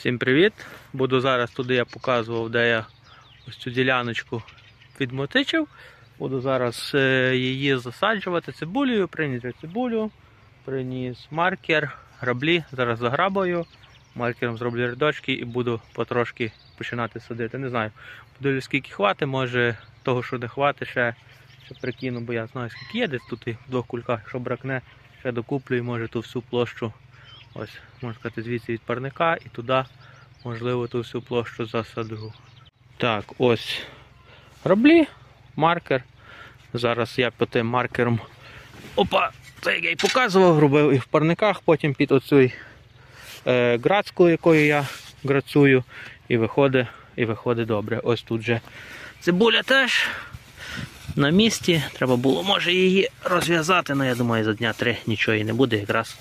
Всім привіт! Буду зараз туди я показував, де я ось цю діляночку відмотичив. Буду зараз е, її засаджувати цибулею, приніс цибулю, приніс маркер, граблі. Зараз заграбаю, маркером зроблю рядочки і буду потрошки починати садити. Не знаю, подивлюсь, скільки хватить, може того, що не хватить, ще, ще прикину, бо я знаю, скільки є десь тут і в двох кульках, що бракне, ще докуплю і може ту всю площу. Ось, можна сказати, звідси від парника і туди, можливо, ту всю площу засаду. Так, ось граблі, маркер. Зараз я по тим маркером. Опа! Це я й показував, робив і в парниках, потім під оцю е, грацьку, якою я грацую, і виходить, і виходить добре. Ось тут же цибуля теж на місці. Треба було, може, її розв'язати, але я думаю, за дня три нічого і не буде. Якраз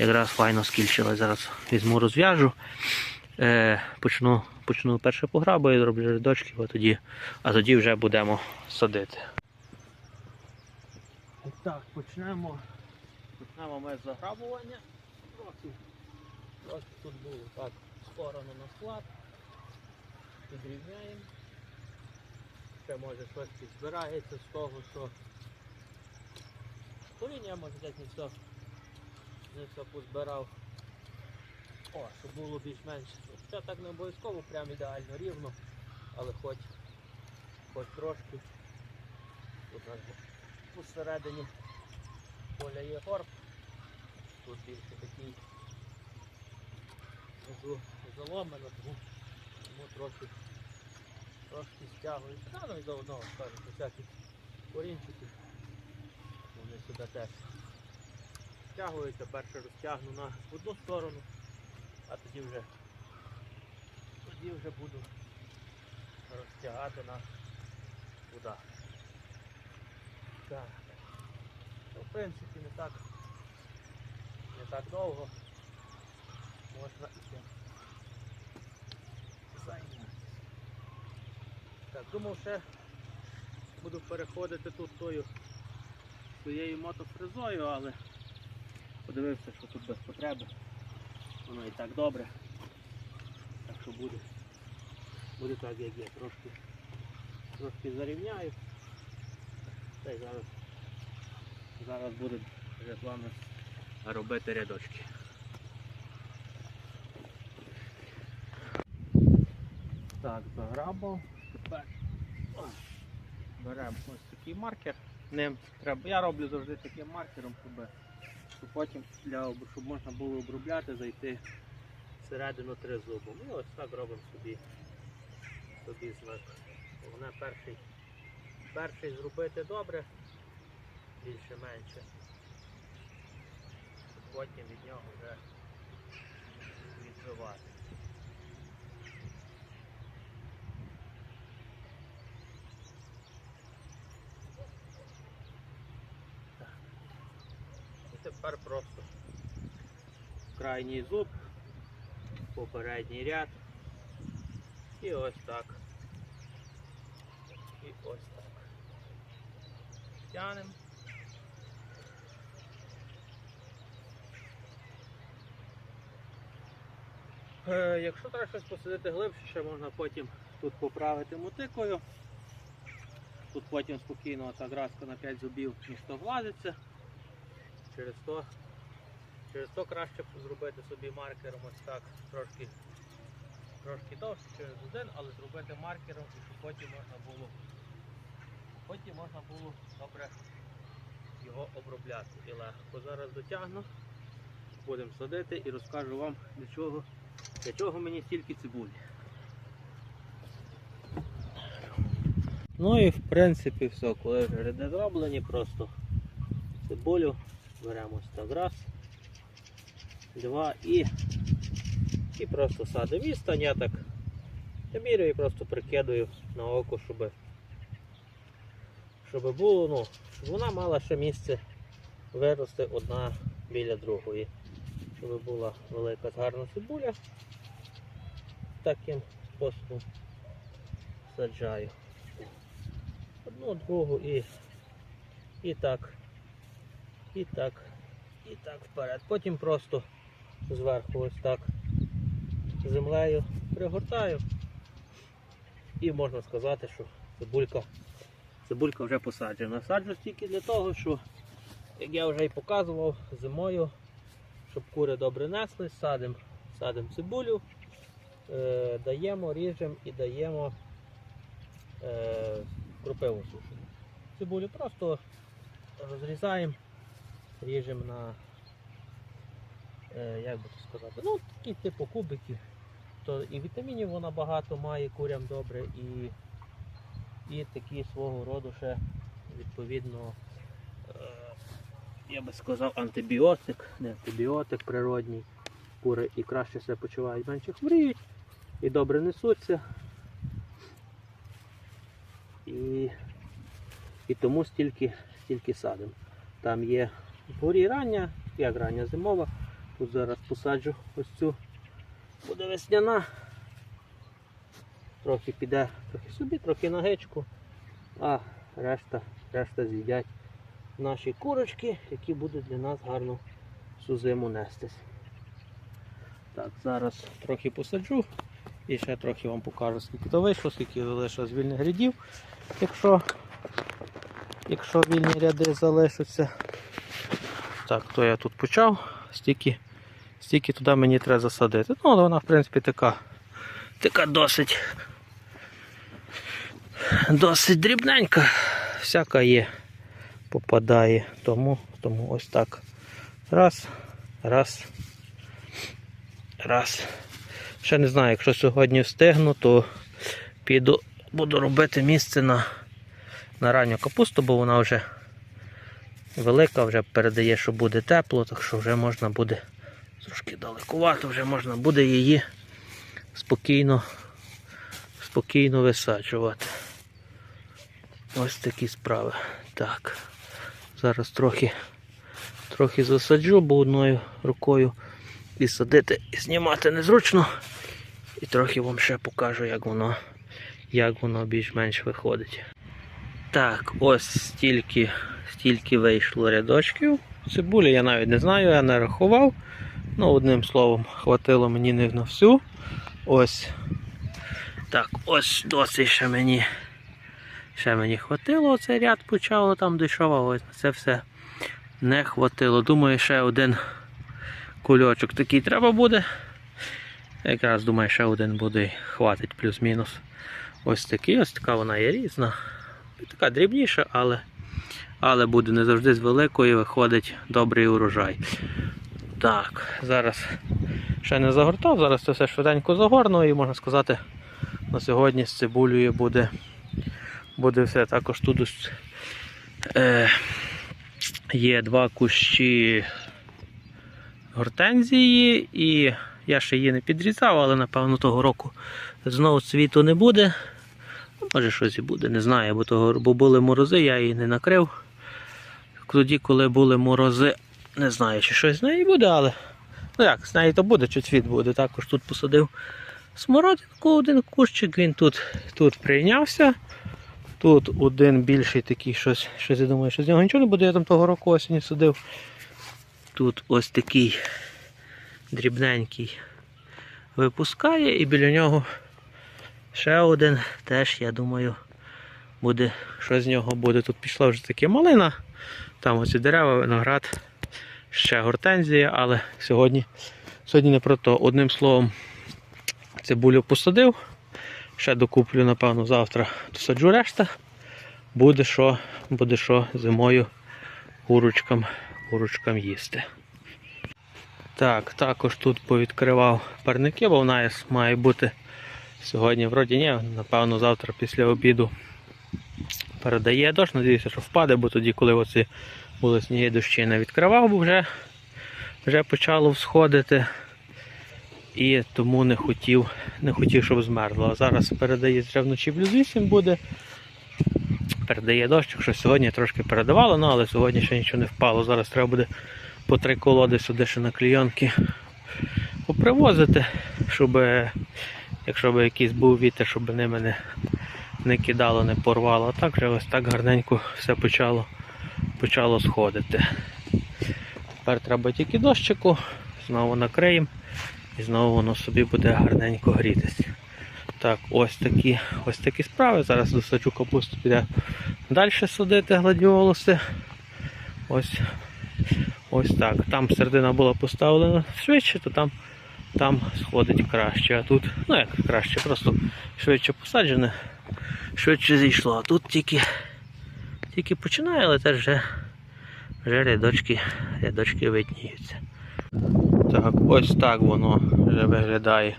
якраз файно скільчилась. Зараз візьму, розв'яжу. Е, почну, почну перше пограбою, зроблю рядочки, а тоді, а тоді вже будемо садити. Так, почнемо. Почнемо ми з заграбування. Трохи, тут було так, сторону на склад. Підрівняємо. Ще може щось підзбирається з того, що коріння може десь не все не все позбирав. О, щоб було більш-менш. Це так не обов'язково прям ідеально рівно, але хоч, хоч трошки. Тут нас посередині поля є горб. Тут більше такий заломано, тому, трохи, трошки стягується. Та, ну і заодно скажу, всякі корінчики. Вони сюди теж розтягується, перше розтягну на одну сторону, а тоді вже тоді вже буду розтягати на туди. Так. Ну, в принципі не так не так довго можна і цим зайнятися. Так, думав ще буду переходити тут тою своєю мотофрезою, але подивився, що тут без потреби. Воно і так добре. Так що буде. Буде так, як є. Трошки, трошки зарівняю. Та й зараз, зараз буде вже з вами робити рядочки. Так, заграбав. Тепер беремо ось такий маркер. Ним треба. Я роблю завжди таким маркером, щоб щоб потім для, щоб можна було обробляти, зайти всередину три зуби. І ось так робимо собі, собі знак. Головне перший, перший зробити добре, більше-менше. Потім від нього вже відбивати. І тепер просто крайній зуб, попередній ряд. І ось так. І ось так. Тянемо. Е, якщо треба щось посадити глибше, ще можна потім тут поправити мотикою. Тут потім спокійно та граска на 5 зубів ніхто влазиться. Через то, через то краще зробити собі маркером ось так трошки, трошки довше через один, але зробити маркером, щоб потім можна було потім можна було добре його обробляти і легко. Зараз дотягну, будемо садити і розкажу вам для чого, для чого мені стільки цибулі. Ну і в принципі все, коли вже зроблені, просто цибулю беремо ось раз, два і, і просто садимо. Відстань я так міряю і просто прикидаю на око, щоб, щоб було, ну, щоб вона мала ще місце вирости одна біля другої. Щоб була велика гарна цибуля. Таким способом саджаю. Одну, другу і, і так і так, і так вперед. Потім просто зверху ось так землею, пригортаю. І можна сказати, що цибулька, цибулька вже посаджена. Саджу тільки для того, що, як я вже і показував, зимою, щоб кури добре неслись, садимо садим цибулю, е, даємо, ріжемо і даємо е, кропиву сушену. Цибулю просто розрізаємо, ріжемо на, е, як би це сказати, ну такі типу кубики. То і вітамінів вона багато має курям добре, і, і такі свого роду ще відповідно, е, я би сказав, антибіотик, не антибіотик природній. Кури і краще себе почувають, менше хворіють, і добре несуться. І, і тому стільки, стільки садимо. Там є вгорі рання, як рання зимова. Тут зараз посаджу ось цю буде весняна. Трохи піде трохи собі, трохи на гечку, а решта, решта з'їдять наші курочки, які будуть для нас гарно всю зиму нестись. Так, зараз трохи посаджу і ще трохи вам покажу, скільки то вийшло, скільки залишилось вільних рядів, якщо, якщо вільні ряди залишаться. Так, то я тут почав, стільки, стільки туди мені треба засадити. Ну, вона, в принципі, така, така досить, досить дрібненька, всяка є, попадає. Тому, тому ось так. Раз, раз. Раз. Ще не знаю, якщо сьогодні встигну, то піду, буду робити місце на, на ранню капусту, бо вона вже велика, вже передає, що буде тепло, так що вже можна буде трошки далекувато, вже можна буде її спокійно, спокійно висаджувати. Ось такі справи. Так. Зараз трохи, трохи засаджу, бо одною рукою і садити, і знімати незручно. І трохи вам ще покажу, як воно, як воно більш-менш виходить. Так, ось стільки, стільки вийшло рядочків. Цибулі я навіть не знаю, я не рахував. Ну, одним словом, хватило мені не на всю. Ось. Так, ось досить ще мені. Ще мені хватило, оцей ряд почало там дійшов, а ось це все не хватило. Думаю, ще один кульочок такий треба буде. Якраз думаю, ще один буде хватить плюс-мінус. Ось такий, ось така вона є різна. Така дрібніша, але, але буде не завжди з великої, виходить добрий урожай. Так, зараз ще не загортав, зараз це все швиденько загорну і можна сказати, на сьогодні з цибулею буде, буде все. Також тут е, є два кущі гортензії, і я ще її не підрізав, але напевно того року знову цвіту не буде. Ну, Може щось і буде, не знаю, бо, того, бо були морози, я її не накрив. Тоді, коли були морози, не знаю, чи щось з неї буде, але ну як, з неї то буде, чи цвіт буде. Також тут посадив смородинку, один кущик, він тут, тут прийнявся. Тут один більший такий щось, щось я думаю, що з нього нічого не буде, я там того року осінь садив. Тут ось такий дрібненький випускає і біля нього ще один теж, я думаю, буде, що з нього буде. Тут пішла вже таке малина, там оці дерева, виноград, ще гортензія, але сьогодні, сьогодні не про то. Одним словом, цибулю посадив, ще докуплю, напевно, завтра досаджу решта. Буде що, буде що зимою курочкам, курочкам їсти. Так, також тут повідкривав парники, бо в нас має бути сьогодні, вроді ні, напевно, завтра після обіду передає дощ. Надіюся, що впаде, бо тоді, коли оці були сніги дощі, не відкривав, бо вже, вже почало всходити. І тому не хотів, не хотів, щоб змерзло. А зараз передає вже вночі плюс 8 буде. Передає дощ, якщо сьогодні трошки передавало, ну, але сьогодні ще нічого не впало. Зараз треба буде по три колоди сюди ще на клійонки попривозити, щоб якщо б якийсь був вітер, щоб не, не кидало, не порвало. А так вже ось так гарненько все почало, почало сходити. Тепер треба тільки дощику, знову накриємо І знову воно собі буде гарненько грітись. Так, ось такі, ось такі справи. Зараз досаджу капусту піде далі садити гладіолуси. Ось, ось так. Там середина була поставлена швидше, то там, там сходить краще. А тут, ну як краще, просто швидше посаджене, швидше зійшло. А тут тільки, тільки починає, але теж вже, вже рядочки, рядочки видніються. Так, ось так воно вже виглядає.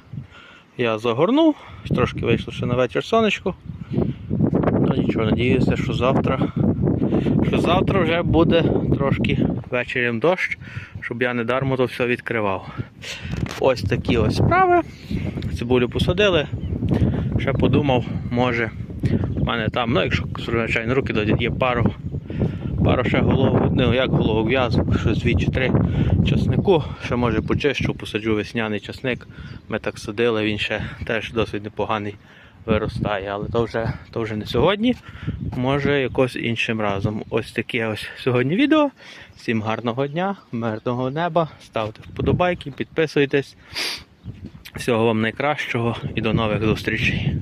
Я загорнув, трошки вийшло ще на вечір сонечко. Ну нічого, надіюся, що завтра. Що завтра вже буде трошки вечором дощ, щоб я не дармо то все відкривав. Ось такі ось справи. Цибулю посадили. Ще подумав, може, в мене там, ну якщо звичайно руки дадуть, є пару, пару ще голов, ну як голову в'язок, щось дві чи три часнику. Ще може почищу, посаджу весняний часник. Ми так садили, він ще теж досить непоганий виростає, але то вже, то вже не сьогодні. Може якось іншим разом. Ось таке ось сьогодні відео. Всім гарного дня, мирного неба. Ставте вподобайки, підписуйтесь. Всього вам найкращого і до нових зустрічей.